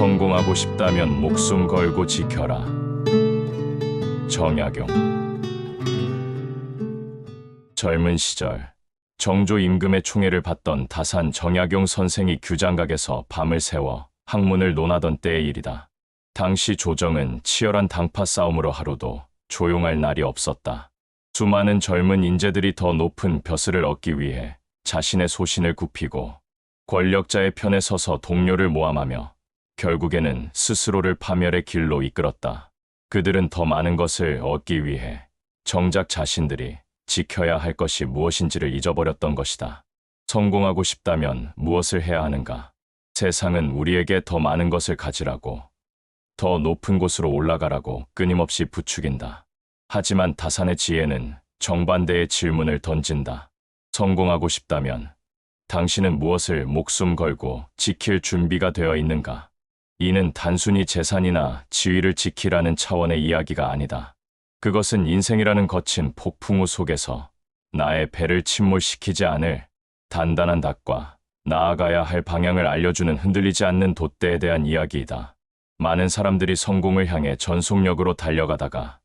성공하고 싶다면 목숨 걸고 지켜라. 정약용 젊은 시절 정조 임금의 총애를 받던 다산 정약용 선생이 규장각에서 밤을 새워 학문을 논하던 때의 일이다. 당시 조정은 치열한 당파 싸움으로 하루도 조용할 날이 없었다. 수많은 젊은 인재들이 더 높은 벼슬을 얻기 위해 자신의 소신을 굽히고 권력자의 편에 서서 동료를 모함하며 결국에는 스스로를 파멸의 길로 이끌었다. 그들은 더 많은 것을 얻기 위해 정작 자신들이 지켜야 할 것이 무엇인지를 잊어버렸던 것이다. 성공하고 싶다면 무엇을 해야 하는가? 세상은 우리에게 더 많은 것을 가지라고, 더 높은 곳으로 올라가라고 끊임없이 부추긴다. 하지만 다산의 지혜는 정반대의 질문을 던진다. 성공하고 싶다면 당신은 무엇을 목숨 걸고 지킬 준비가 되어 있는가? 이는 단순히 재산이나 지위를 지키라는 차원의 이야기가 아니다. 그것은 인생이라는 거친 폭풍우 속에서 나의 배를 침몰시키지 않을 단단한 닭과 나아가야 할 방향을 알려주는 흔들리지 않는 돛대에 대한 이야기이다. 많은 사람들이 성공을 향해 전속력으로 달려가다가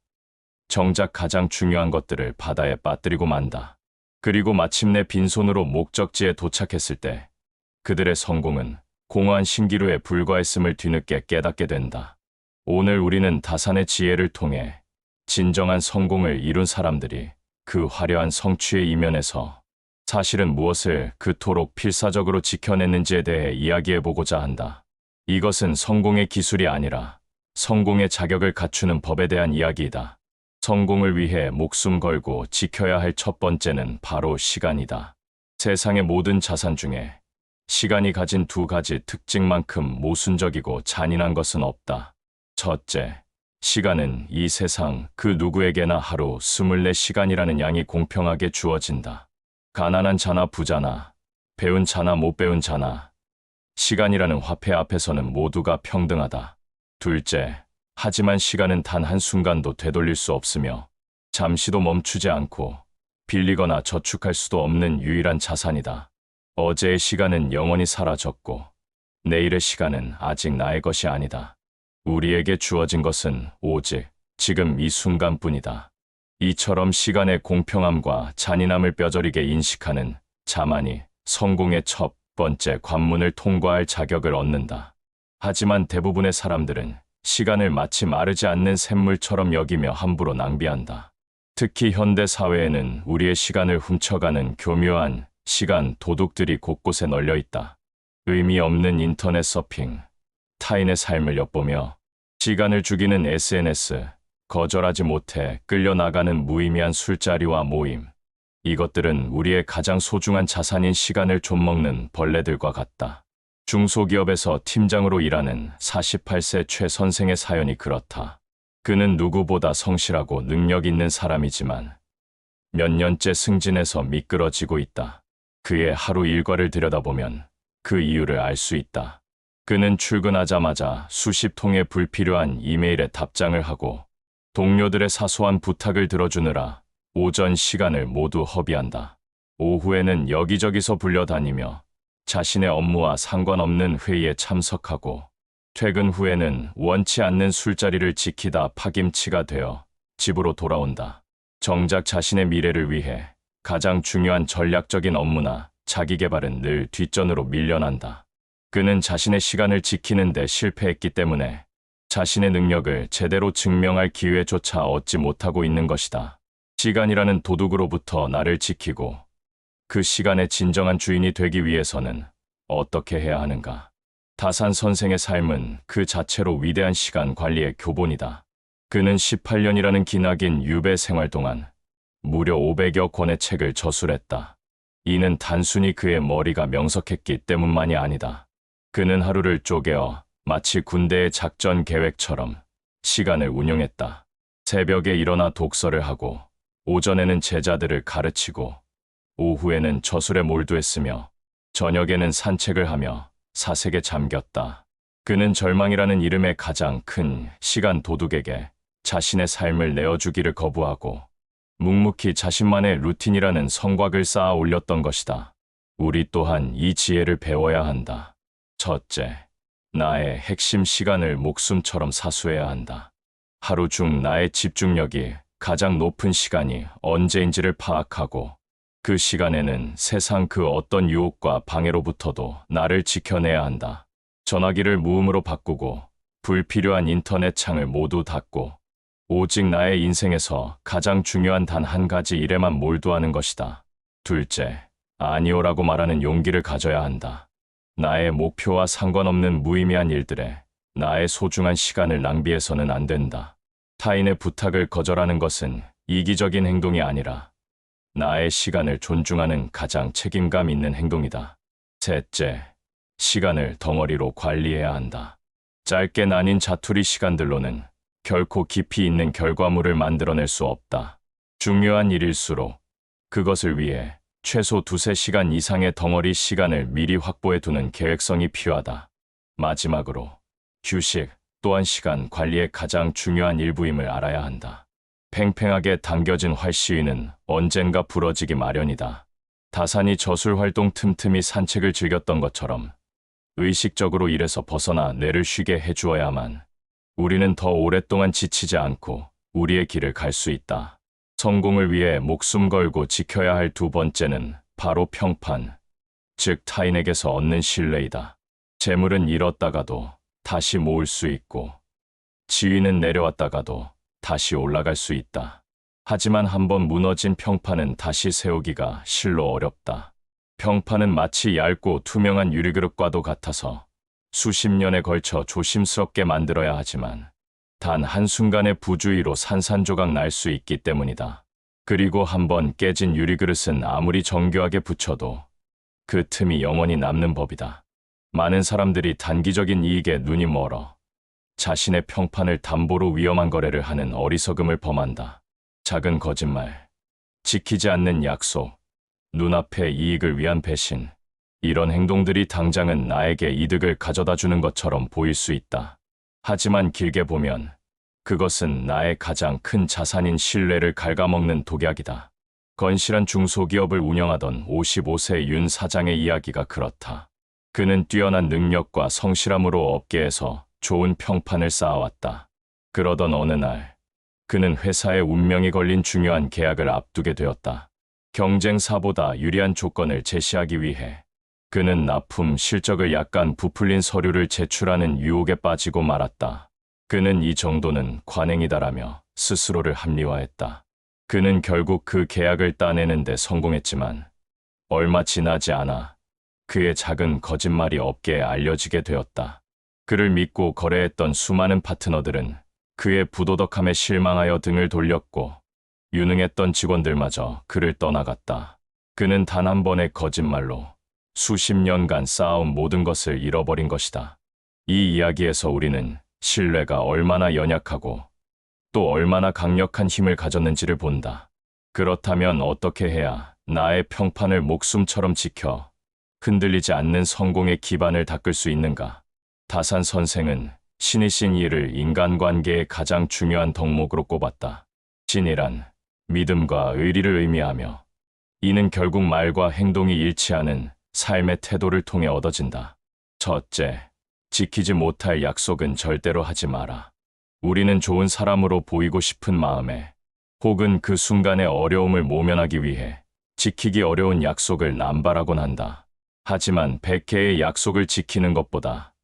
정작 가장 중요한 것들을 바다에 빠뜨리고 만다. 그리고 마침내 빈손으로 목적지에 도착했을 때 그들의 성공은 공허한 신기루에 불과했음을 뒤늦게 깨닫게 된다. 오늘 우리는 다산의 지혜를 통해 진정한 성공을 이룬 사람들이 그 화려한 성취의 이면에서 사실은 무엇을 그토록 필사적으로 지켜냈는지에 대해 이야기해 보고자 한다. 이것은 성공의 기술이 아니라 성공의 자격을 갖추는 법에 대한 이야기이다. 성공을 위해 목숨 걸고 지켜야 할 첫 번째는 바로 시간이다. 세상의 모든 자산 중에 시간이 가진 두 가지 특징만큼 모순적이고 잔인한 것은 없다. 첫째, 시간은 이 세상 그 누구에게나 하루 24시간이라는 양이 공평하게 주어진다. 가난한 자나 부자나, 배운 자나 못 배운 자나, 시간이라는 화폐 앞에서는 모두가 평등하다. 둘째, 하지만 시간은 단 한순간도 되돌릴 수 없으며 잠시도 멈추지 않고 빌리거나 저축할 수도 없는 유일한 자산이다. 어제의 시간은 영원히 사라졌고 내일의 시간은 아직 나의 것이 아니다. 우리에게 주어진 것은 오직 지금 이 순간뿐이다. 이처럼 시간의 공평함과 잔인함을 뼈저리게 인식하는 자만이 성공의 첫 번째 관문을 통과할 자격을 얻는다. 하지만 대부분의 사람들은 시간을 마치 마르지 않는 샘물처럼 여기며 함부로 낭비한다. 특히 현대 사회에는 우리의 시간을 훔쳐가는 교묘한 시간 도둑들이 곳곳에 널려 있다. 의미 없는 인터넷 서핑, 타인의 삶을 엿보며 시간을 죽이는 SNS, 거절하지 못해 끌려나가는 무의미한 술자리와 모임. 이것들은 우리의 가장 소중한 자산인 시간을 좀먹는 벌레들과 같다. 중소기업에서 팀장으로 일하는 48세 최 선생의 사연이 그렇다. 그는 누구보다 성실하고 능력 있는 사람이지만 몇 년째 승진해서 미끄러지고 있다. 그의 하루 일과를 들여다보면 그 이유를 알 수 있다. 그는 출근하자마자 수십 통의 불필요한 이메일에 답장을 하고 동료들의 사소한 부탁을 들어주느라 오전 시간을 모두 허비한다. 오후에는 여기저기서 불려다니며 자신의 업무와 상관없는 회의에 참석하고 퇴근 후에는 원치 않는 술자리를 지키다 파김치가 되어 집으로 돌아온다. 정작 자신의 미래를 위해 가장 중요한 전략적인 업무나 자기 개발은 늘 뒷전으로 밀려난다. 그는 자신의 시간을 지키는데 실패했기 때문에 자신의 능력을 제대로 증명할 기회조차 얻지 못하고 있는 것이다. 시간이라는 도둑으로부터 나를 지키고 그 시간의 진정한 주인이 되기 위해서는 어떻게 해야 하는가? 다산 선생의 삶은 그 자체로 위대한 시간 관리의 교본이다. 그는 18년이라는 기나긴 유배 생활 동안 무려 500여 권의 책을 저술했다. 이는 단순히 그의 머리가 명석했기 때문만이 아니다. 그는 하루를 쪼개어 마치 군대의 작전 계획처럼 시간을 운용했다. 새벽에 일어나 독서를 하고 오전에는 제자들을 가르치고 오후에는 저술에 몰두했으며 저녁에는 산책을 하며 사색에 잠겼다. 그는 절망이라는 이름의 가장 큰 시간 도둑에게 자신의 삶을 내어주기를 거부하고 묵묵히 자신만의 루틴이라는 성곽을 쌓아 올렸던 것이다. 우리 또한 이 지혜를 배워야 한다. 첫째, 나의 핵심 시간을 목숨처럼 사수해야 한다. 하루 중 나의 집중력이 가장 높은 시간이 언제인지를 파악하고 그 시간에는 세상 그 어떤 유혹과 방해로부터도 나를 지켜내야 한다. 전화기를 무음으로 바꾸고 불필요한 인터넷 창을 모두 닫고 오직 나의 인생에서 가장 중요한 단 한 가지 일에만 몰두하는 것이다. 둘째, 아니오라고 말하는 용기를 가져야 한다. 나의 목표와 상관없는 무의미한 일들에 나의 소중한 시간을 낭비해서는 안 된다. 타인의 부탁을 거절하는 것은 이기적인 행동이 아니라 나의 시간을 존중하는 가장 책임감 있는 행동이다. 셋째, 시간을 덩어리로 관리해야 한다. 짧게 나뉜 자투리 시간들로는 결코 깊이 있는 결과물을 만들어낼 수 없다. 중요한 일일수록 그것을 위해 최소 두세 시간 이상의 덩어리 시간을 미리 확보해 두는 계획성이 필요하다. 마지막으로 휴식 또한 시간 관리의 가장 중요한 일부임을 알아야 한다. 팽팽하게 당겨진 활시위는 언젠가 부러지기 마련이다. 다산이 저술 활동 틈틈이 산책을 즐겼던 것처럼 의식적으로 일에서 벗어나 뇌를 쉬게 해주어야만 우리는 더 오랫동안 지치지 않고 우리의 길을 갈 수 있다. 성공을 위해 목숨 걸고 지켜야 할 두 번째는 바로 평판, 즉 타인에게서 얻는 신뢰이다. 재물은 잃었다가도 다시 모을 수 있고, 지위는 내려왔다가도 다시 올라갈 수 있다. 하지만 한번 무너진 평판은 다시 세우기가 실로 어렵다. 평판은 마치 얇고 투명한 유리그릇과도 같아서 수십 년에 걸쳐 조심스럽게 만들어야 하지만 단 한순간의 부주의로 산산조각 날 수 있기 때문이다. 그리고 한번 깨진 유리그릇은 아무리 정교하게 붙여도 그 틈이 영원히 남는 법이다. 많은 사람들이 단기적인 이익에 눈이 멀어 자신의 평판을 담보로 위험한 거래를 하는 어리석음을 범한다. 작은 거짓말, 지키지 않는 약속, 눈앞의 이익을 위한 배신, 이런 행동들이 당장은 나에게 이득을 가져다 주는 것처럼 보일 수 있다. 하지만 길게 보면 그것은 나의 가장 큰 자산인 신뢰를 갉아먹는 독약이다. 건실한 중소기업을 운영하던 55세 윤 사장의 이야기가 그렇다. 그는 뛰어난 능력과 성실함으로 업계에서 좋은 평판을 쌓아왔다. 그러던 어느 날, 그는 회사의 운명이 걸린 중요한 계약을 앞두게 되었다. 경쟁사보다 유리한 조건을 제시하기 위해 그는 납품 실적을 약간 부풀린 서류를 제출하는 유혹에 빠지고 말았다. 그는 이 정도는 관행이다라며 스스로를 합리화했다. 그는 결국 그 계약을 따내는데 성공했지만 얼마 지나지 않아 그의 작은 거짓말이 업계에 알려지게 되었다. 그를 믿고 거래했던 수많은 파트너들은 그의 부도덕함에 실망하여 등을 돌렸고 유능했던 직원들마저 그를 떠나갔다. 그는 단 한 번의 거짓말로 수십 년간 쌓아온 모든 것을 잃어버린 것이다. 이 이야기에서 우리는 신뢰가 얼마나 연약하고 또 얼마나 강력한 힘을 가졌는지를 본다. 그렇다면 어떻게 해야 나의 평판을 목숨처럼 지켜 흔들리지 않는 성공의 기반을 닦을 수 있는가? 다산 선생은 신이신 이를 인간관계의 가장 중요한 덕목으로 꼽았다. 신이란 믿음과 의리를 의미하며 이는 결국 말과 행동이 일치하는 삶의 태도를 통해 얻어진다. 첫째, 지키지 못할 약속은 절대로 하지 마라. 우리는 좋은 사람으로 보이고 싶은 마음에 혹은 그 순간의 어려움을 모면하기 위해 지키기 어려운 약속을 남발하곤 한다. 하지만 100개의 약속을 지키는 것보다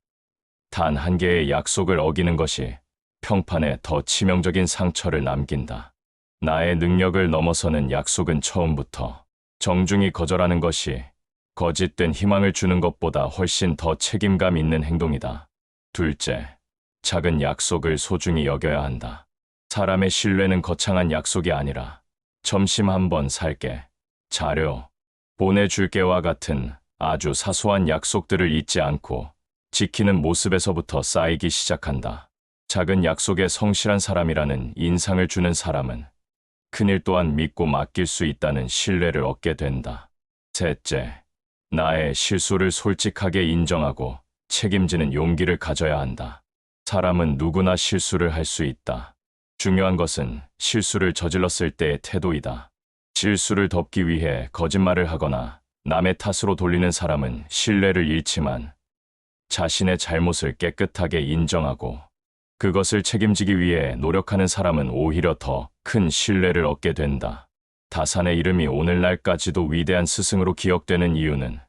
단 한 개의 약속을 어기는 것이 평판에 더 치명적인 상처를 남긴다. 나의 능력을 넘어서는 약속은 처음부터 정중히 거절하는 것이 거짓된 희망을 주는 것보다 훨씬 더 책임감 있는 행동이다. 둘째, 작은 약속을 소중히 여겨야 한다. 사람의 신뢰는 거창한 약속이 아니라 점심 한번 살게, 자료, 보내줄게와 같은 아주 사소한 약속들을 잊지 않고 지키는 모습에서부터 쌓이기 시작한다. 작은 약속에 성실한 사람이라는 인상을 주는 사람은 큰일 또한 믿고 맡길 수 있다는 신뢰를 얻게 된다. 셋째, 나의 실수를 솔직하게 인정하고 책임지는 용기를 가져야 한다. 사람은 누구나 실수를 할 수 있다. 중요한 것은 실수를 저질렀을 때의 태도이다. 실수를 덮기 위해 거짓말을 하거나 남의 탓으로 돌리는 사람은 신뢰를 잃지만 자신의 잘못을 깨끗하게 인정하고 그것을 책임지기 위해 노력하는 사람은 오히려 더 큰 신뢰를 얻게 된다. 다산의 이름이 오늘날까지도 위대한 스승으로 기억되는 이유는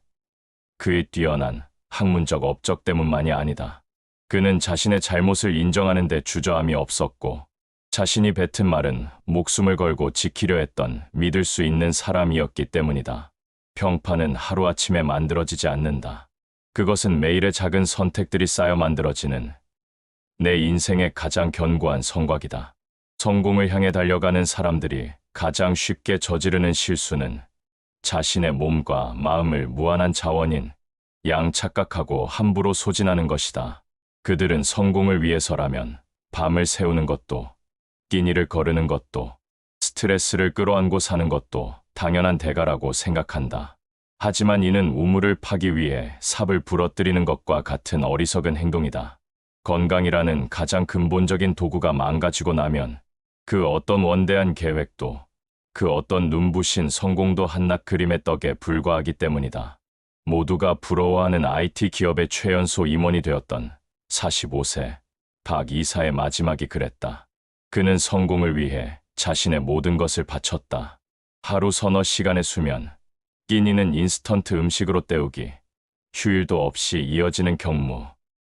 그의 뛰어난 학문적 업적 때문만이 아니다. 그는 자신의 잘못을 인정하는 데 주저함이 없었고 자신이 뱉은 말은 목숨을 걸고 지키려 했던 믿을 수 있는 사람이었기 때문이다. 평판은 하루아침에 만들어지지 않는다. 그것은 매일의 작은 선택들이 쌓여 만들어지는 내 인생의 가장 견고한 성곽이다. 성공을 향해 달려가는 사람들이 가장 쉽게 저지르는 실수는 자신의 몸과 마음을 무한한 자원인 양 착각하고 함부로 소진하는 것이다. 그들은 성공을 위해서라면 밤을 새우는 것도, 끼니를 거르는 것도, 스트레스를 끌어안고 사는 것도 당연한 대가라고 생각한다. 하지만 이는 우물을 파기 위해 삽을 부러뜨리는 것과 같은 어리석은 행동이다. 건강이라는 가장 근본적인 도구가 망가지고 나면 그 어떤 원대한 계획도 그 어떤 눈부신 성공도 한낱 그림의 떡에 불과하기 때문이다. 모두가 부러워하는 IT 기업의 최연소 임원이 되었던 45세 박 이사의 마지막이 그랬다. 그는 성공을 위해 자신의 모든 것을 바쳤다. 하루 서너 시간의 수면, 끼니는 인스턴트 음식으로 때우기, 휴일도 없이 이어지는 경무.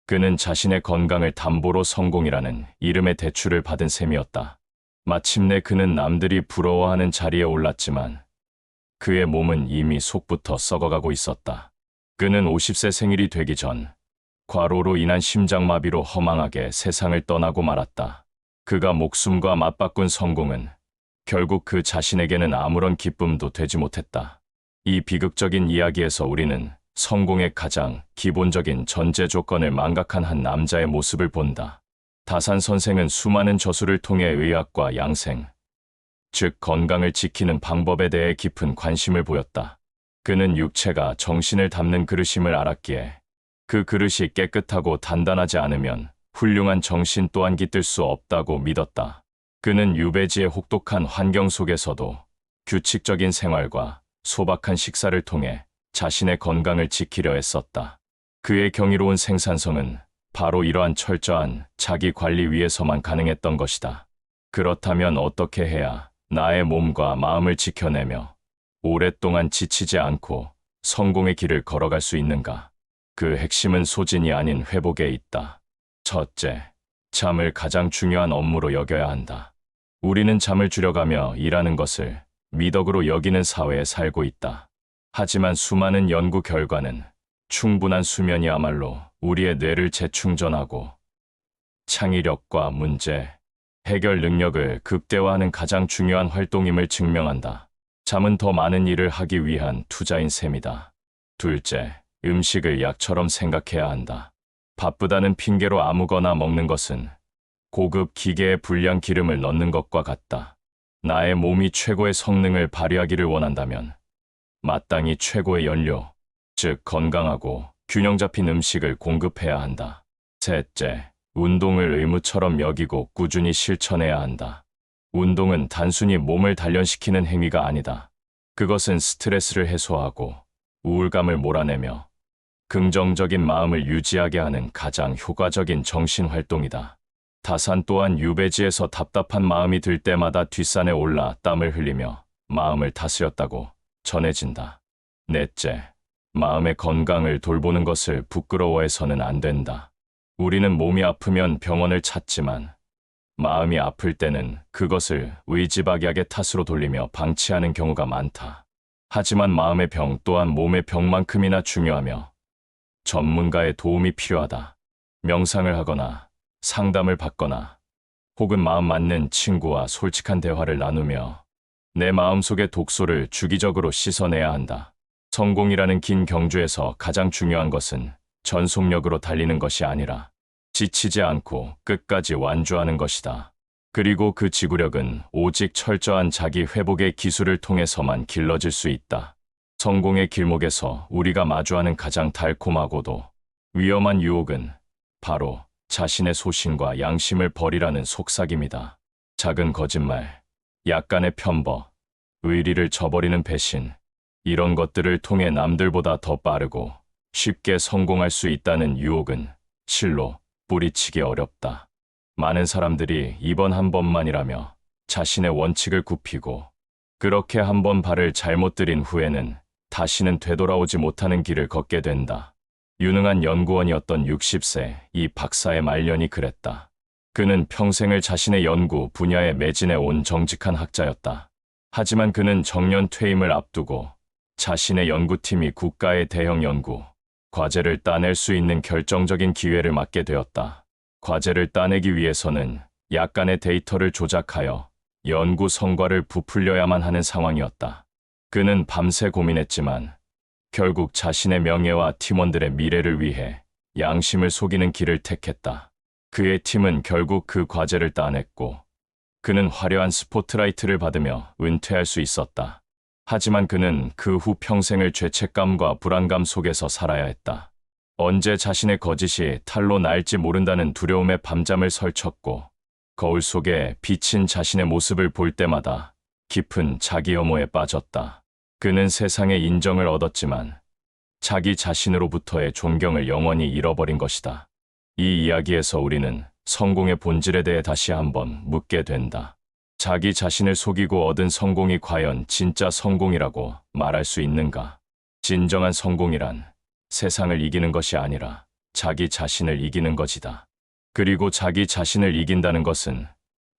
그는 자신의 건강을 담보로 성공이라는 이름의 대출을 받은 셈이었다. 마침내 그는 남들이 부러워하는 자리에 올랐지만 그의 몸은 이미 속부터 썩어가고 있었다. 그는 50세 생일이 되기 전 과로로 인한 심장마비로 허망하게 세상을 떠나고 말았다. 그가 목숨과 맞바꾼 성공은 결국 그 자신에게는 아무런 기쁨도 되지 못했다. 이 비극적인 이야기에서 우리는 성공의 가장 기본적인 전제 조건을 망각한 한 남자의 모습을 본다. 다산 선생은 수많은 저술을 통해 의학과 양생, 즉 건강을 지키는 방법에 대해 깊은 관심을 보였다. 그는 육체가 정신을 담는 그릇임을 알았기에 그 그릇이 깨끗하고 단단하지 않으면 훌륭한 정신 또한 깃들 수 없다고 믿었다. 그는 유배지의 혹독한 환경 속에서도 규칙적인 생활과 소박한 식사를 통해 자신의 건강을 지키려 했었다. 그의 경이로운 생산성은 바로 이러한 철저한 자기 관리 위에서만 가능했던 것이다. 그렇다면 어떻게 해야 나의 몸과 마음을 지켜내며 오랫동안 지치지 않고 성공의 길을 걸어갈 수 있는가? 그 핵심은 소진이 아닌 회복에 있다. 첫째, 잠을 가장 중요한 업무로 여겨야 한다. 우리는 잠을 줄여가며 일하는 것을 미덕으로 여기는 사회에 살고 있다. 하지만 수많은 연구 결과는 충분한 수면이야말로 우리의 뇌를 재충전하고 창의력과 문제, 해결 능력을 극대화하는 가장 중요한 활동임을 증명한다. 잠은 더 많은 일을 하기 위한 투자인 셈이다. 둘째, 음식을 약처럼 생각해야 한다. 바쁘다는 핑계로 아무거나 먹는 것은 고급 기계에 불량 기름을 넣는 것과 같다. 나의 몸이 최고의 성능을 발휘하기를 원한다면 마땅히 최고의 연료, 즉 건강하고 균형 잡힌 음식을 공급해야 한다. 셋째, 운동을 의무처럼 여기고 꾸준히 실천해야 한다. 운동은 단순히 몸을 단련시키는 행위가 아니다. 그것은 스트레스를 해소하고 우울감을 몰아내며 긍정적인 마음을 유지하게 하는 가장 효과적인 정신 활동이다. 다산 또한 유배지에서 답답한 마음이 들 때마다 뒷산에 올라 땀을 흘리며 마음을 다스렸다고 전해진다. 넷째, 마음의 건강을 돌보는 것을 부끄러워해서는 안 된다. 우리는 몸이 아프면 병원을 찾지만 마음이 아플 때는 그것을 의지박약의 탓으로 돌리며 방치하는 경우가 많다. 하지만 마음의 병 또한 몸의 병만큼이나 중요하며 전문가의 도움이 필요하다. 명상을 하거나 상담을 받거나 혹은 마음 맞는 친구와 솔직한 대화를 나누며 내 마음속의 독소를 주기적으로 씻어내야 한다. 성공이라는 긴 경주에서 가장 중요한 것은 전속력으로 달리는 것이 아니라 지치지 않고 끝까지 완주하는 것이다. 그리고 그 지구력은 오직 철저한 자기 회복의 기술을 통해서만 길러질 수 있다. 성공의 길목에서 우리가 마주하는 가장 달콤하고도 위험한 유혹은 바로 자신의 소신과 양심을 버리라는 속삭임이다. 작은 거짓말, 약간의 편버, 의리를 저버리는 배신, 이런 것들을 통해 남들보다 더 빠르고 쉽게 성공할 수 있다는 유혹은 실로 뿌리치기 어렵다. 많은 사람들이 이번 한 번만이라며 자신의 원칙을 굽히고 그렇게 한 번 발을 잘못 들인 후에는 다시는 되돌아오지 못하는 길을 걷게 된다. 유능한 연구원이었던 60세 이 박사의 말년이 그랬다. 그는 평생을 자신의 연구 분야에 매진해 온 정직한 학자였다. 하지만 그는 정년 퇴임을 앞두고 자신의 연구팀이 국가의 대형 연구, 과제를 따낼 수 있는 결정적인 기회를 맞게 되었다. 과제를 따내기 위해서는 약간의 데이터를 조작하여 연구 성과를 부풀려야만 하는 상황이었다. 그는 밤새 고민했지만 결국 자신의 명예와 팀원들의 미래를 위해 양심을 속이는 길을 택했다. 그의 팀은 결국 그 과제를 따냈고 그는 화려한 스포트라이트를 받으며 은퇴할 수 있었다. 하지만 그는 그 후 평생을 죄책감과 불안감 속에서 살아야 했다. 언제 자신의 거짓이 탈로 날지 모른다는 두려움에 밤잠을 설쳤고 거울 속에 비친 자신의 모습을 볼 때마다 깊은 자기 혐오에 빠졌다. 그는 세상의 인정을 얻었지만 자기 자신으로부터의 존경을 영원히 잃어버린 것이다. 이 이야기에서 우리는 성공의 본질에 대해 다시 한번 묻게 된다. 자기 자신을 속이고 얻은 성공이 과연 진짜 성공이라고 말할 수 있는가? 진정한 성공이란 세상을 이기는 것이 아니라 자기 자신을 이기는 것이다. 그리고 자기 자신을 이긴다는 것은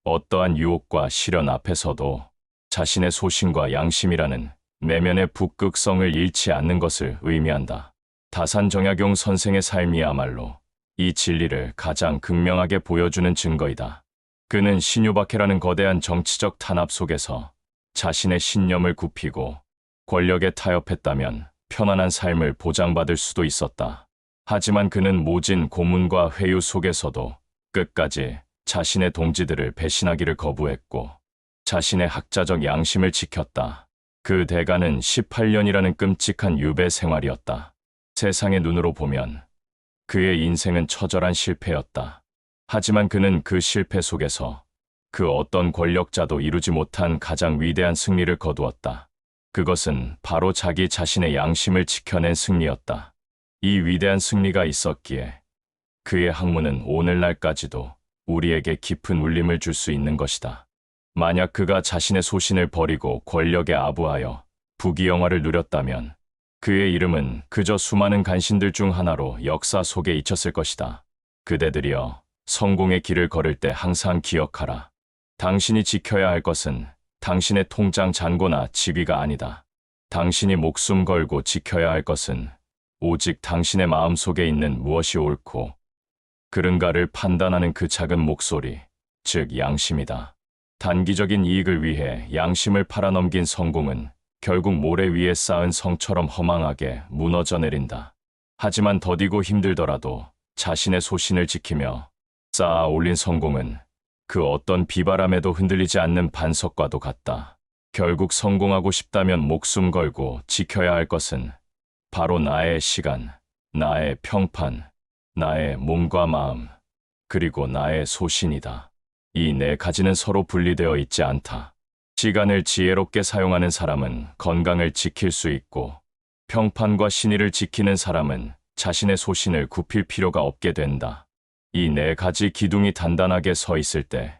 어떠한 유혹과 시련 앞에서도 자신의 소신과 양심이라는 내면의 북극성을 잃지 않는 것을 의미한다. 다산 정약용 선생의 삶이야말로 이 진리를 가장 극명하게 보여주는 증거이다. 그는 신유박해라는 거대한 정치적 탄압 속에서 자신의 신념을 굽히고 권력에 타협했다면 편안한 삶을 보장받을 수도 있었다. 하지만 그는 모진 고문과 회유 속에서도 끝까지 자신의 동지들을 배신하기를 거부했고 자신의 학자적 양심을 지켰다. 그 대가는 18년이라는 끔찍한 유배 생활이었다. 세상의 눈으로 보면 그의 인생은 처절한 실패였다. 하지만 그는 그 실패 속에서 그 어떤 권력자도 이루지 못한 가장 위대한 승리를 거두었다. 그것은 바로 자기 자신의 양심을 지켜낸 승리였다. 이 위대한 승리가 있었기에 그의 학문은 오늘날까지도 우리에게 깊은 울림을 줄 수 있는 것이다. 만약 그가 자신의 소신을 버리고 권력에 아부하여 부귀영화를 누렸다면 그의 이름은 그저 수많은 간신들 중 하나로 역사 속에 잊혔을 것이다. 그대들이여 성공의 길을 걸을 때 항상 기억하라. 당신이 지켜야 할 것은 당신의 통장 잔고나 직위가 아니다. 당신이 목숨 걸고 지켜야 할 것은 오직 당신의 마음 속에 있는 무엇이 옳고 그른가를 판단하는 그 작은 목소리, 즉 양심이다. 단기적인 이익을 위해 양심을 팔아넘긴 성공은 결국 모래 위에 쌓은 성처럼 허망하게 무너져 내린다. 하지만 더디고 힘들더라도 자신의 소신을 지키며 쌓아 올린 성공은 그 어떤 비바람에도 흔들리지 않는 반석과도 같다. 결국 성공하고 싶다면 목숨 걸고 지켜야 할 것은 바로 나의 시간, 나의 평판, 나의 몸과 마음, 그리고 나의 소신이다. 이 네 가지는 서로 분리되어 있지 않다. 시간을 지혜롭게 사용하는 사람은 건강을 지킬 수 있고, 평판과 신의를 지키는 사람은 자신의 소신을 굽힐 필요가 없게 된다. 이 네 가지 기둥이 단단하게 서 있을 때,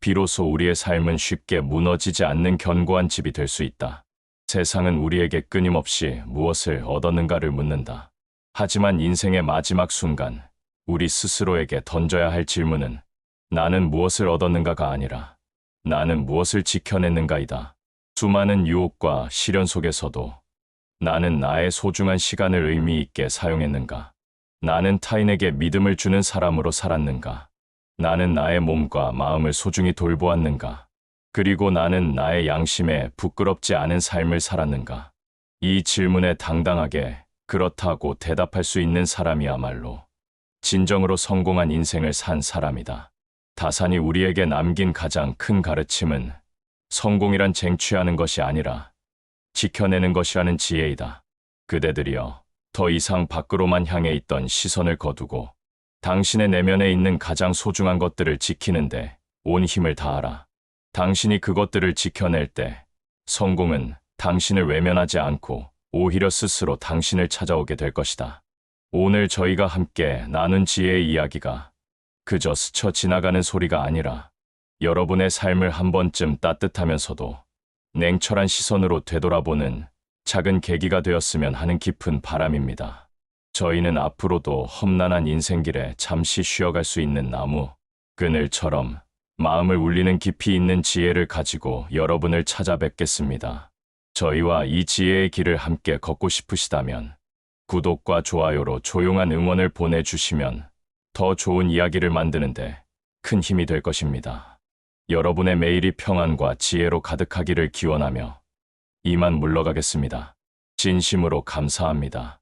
비로소 우리의 삶은 쉽게 무너지지 않는 견고한 집이 될 수 있다. 세상은 우리에게 끊임없이 무엇을 얻었는가를 묻는다. 하지만 인생의 마지막 순간, 우리 스스로에게 던져야 할 질문은 나는 무엇을 얻었는가가 아니라 나는 무엇을 지켜냈는가이다. 수많은 유혹과 시련 속에서도 나는 나의 소중한 시간을 의미 있게 사용했는가? 나는 타인에게 믿음을 주는 사람으로 살았는가? 나는 나의 몸과 마음을 소중히 돌보았는가? 그리고 나는 나의 양심에 부끄럽지 않은 삶을 살았는가? 이 질문에 당당하게 그렇다고 대답할 수 있는 사람이야말로 진정으로 성공한 인생을 산 사람이다. 다산이 우리에게 남긴 가장 큰 가르침은 성공이란 쟁취하는 것이 아니라 지켜내는 것이라는 지혜이다. 그대들이여, 더 이상 밖으로만 향해 있던 시선을 거두고 당신의 내면에 있는 가장 소중한 것들을 지키는데 온 힘을 다하라. 당신이 그것들을 지켜낼 때 성공은 당신을 외면하지 않고 오히려 스스로 당신을 찾아오게 될 것이다. 오늘 저희가 함께 나눈 지혜의 이야기가 그저 스쳐 지나가는 소리가 아니라 여러분의 삶을 한 번쯤 따뜻하면서도 냉철한 시선으로 되돌아보는 작은 계기가 되었으면 하는 깊은 바람입니다. 저희는 앞으로도 험난한 인생길에 잠시 쉬어갈 수 있는 나무, 그늘처럼 마음을 울리는 깊이 있는 지혜를 가지고 여러분을 찾아뵙겠습니다. 저희와 이 지혜의 길을 함께 걷고 싶으시다면 구독과 좋아요로 조용한 응원을 보내주시면 더 좋은 이야기를 만드는데 큰 힘이 될 것입니다. 여러분의 매일이 평안과 지혜로 가득하기를 기원하며 이만 물러가겠습니다. 진심으로 감사합니다.